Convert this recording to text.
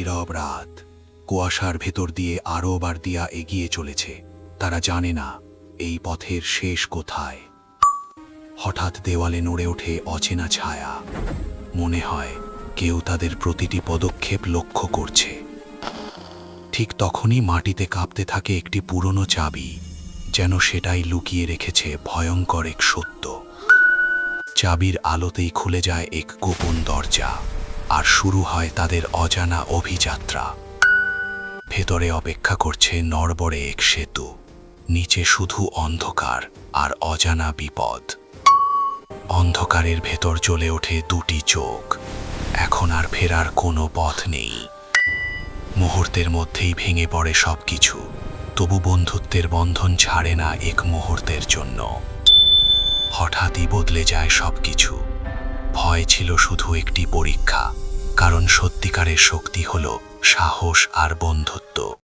নীরব রাত। কুয়াশার ভেতর দিয়ে আরও বার দিয়া এগিয়ে চলেছে। তারা জানে না, এই পথের শেষ কোথায়। হঠাৎ দেওয়ালে নড়ে ওঠে অচেনা ছায়া। মনে হয় কেউ তাদের প্রতিটি পদক্ষেপ লক্ষ্য করছে। ঠিক তখনই মাটিতে কাঁপতে থাকে একটি পুরনো চাবি, যেন সেটাই লুকিয়ে রেখেছে ভয়ঙ্কর এক সত্য। চাবির আলোতেই খুলে যায় এক গোপন দরজা। আর শুরু হয় তাদের অজানা অভিযাত্রা। ভেতরে অপেক্ষা করছে নরবরে এক সেতু, নিচে শুধু অন্ধকার আর অজানা বিপদ। অন্ধকারের ভেতর জ্বলে ওঠে দুটি চোখ, এখন আর ফেরার কোনো পথ নেই। মুহূর্তের মধ্যেই ভেঙে পড়ে সবকিছু, তবু বন্ধুত্বের বন্ধন ছাড়ে না এক মুহূর্তের জন্য। হঠাৎই বদলে যায় সবকিছু। ভয় ছিল শুধু একটি পরীক্ষা কারণ সত্যিকারের শক্তি হল সাহস আর বন্ধুত্ব।